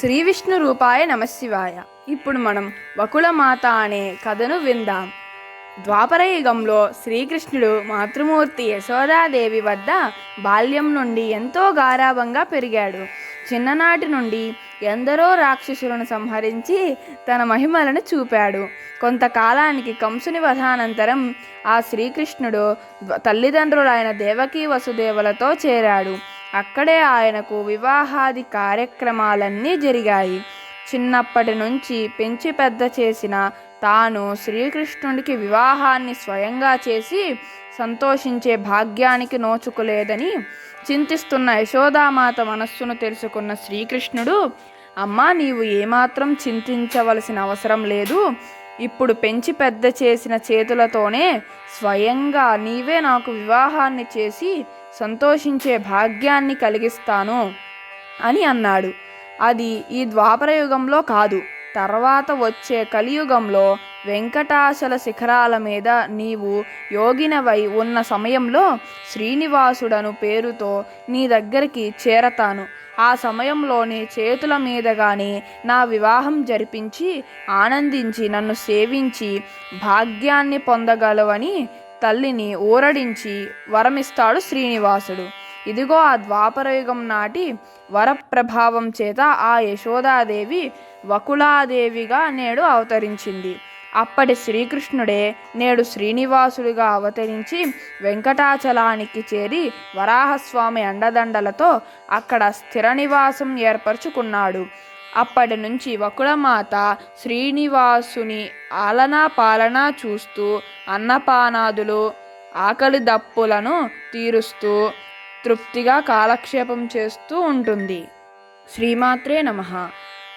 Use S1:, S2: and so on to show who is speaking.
S1: శ్రీ విష్ణు రూపాయ నమశివాయ ఇప్పుడు మనం వకుళమాత అనే కథను విందాం. ద్వాపరయుగంలో శ్రీకృష్ణుడు మాతృమూర్తి యశోదాదేవి వద్ద బాల్యం నుండి ఎంతో గారాభంగా పెరిగాడు. చిన్ననాటి నుండి ఎందరో రాక్షసులను సంహరించి తన మహిమలను చూపాడు. కొంతకాలానికి కంసుని వధానంతరం ఆ శ్రీకృష్ణుడు తల్లిదండ్రులైన దేవకీ వసుదేవులతో చేరాడు. అక్కడే ఆయనకు వివాహాది కార్యక్రమాలన్నీ జరిగాయి. చిన్నప్పటి నుంచి పెంచి పెద్ద చేసిన తాను శ్రీకృష్ణుడికి వివాహాన్ని స్వయంగా చేసి సంతోషించే భాగ్యానికి నోచుకోలేదని చింతిస్తున్న యశోదామాత మనస్సును తెలుసుకున్న శ్రీకృష్ణుడు అమ్మా నీవు ఏమాత్రం చింతించవలసిన అవసరం లేదు. ఇప్పుడు పెంచి పెద్ద చేసిన చేతులతోనే స్వయంగా నీవే నాకు వివాహాన్ని చేసి సంతోషించే భాగ్యాన్ని కలిగిస్తాను అని అన్నాడు. అది ఈ ద్వాపరయుగంలో కాదు. తర్వాత వచ్చే కలియుగంలో వెంకటాచల శిఖరాల మీద నీవు యోగినవై ఉన్న సమయంలో శ్రీనివాసుడను పేరుతో నీ దగ్గరికి చేరతాను. ఆ సమయంలోనే చేతుల మీద గాని నా వివాహం జరిపించి ఆనందించి నన్ను సేవించి భాగ్యాన్ని పొందగలవని తల్లిని ఊరడించి వరమిస్తాడు శ్రీనివాసుడు. ఇదిగో ఆ ద్వాపరయుగం నాటి వరప్రభావం చేత ఆ యశోదాదేవి వకులాదేవిగా నేడు అవతరించింది. అప్పటి శ్రీకృష్ణుడే నేడు శ్రీనివాసుడిగా అవతరించి వెంకటాచలానికి చేరి వరాహస్వామి అండదండలతో అక్కడ స్థిర నివాసం ఏర్పరచుకున్నాడు. అప్పటి నుంచి వకుళమాత శ్రీనివాసుని ఆలనా పాలన చూస్తూ అన్నపానాదులు ఆకలి దప్పులను తీరుస్తూ తృప్తిగా కాలక్షేపం చేస్తూ ఉంటుంది. శ్రీమాత్రే నమః.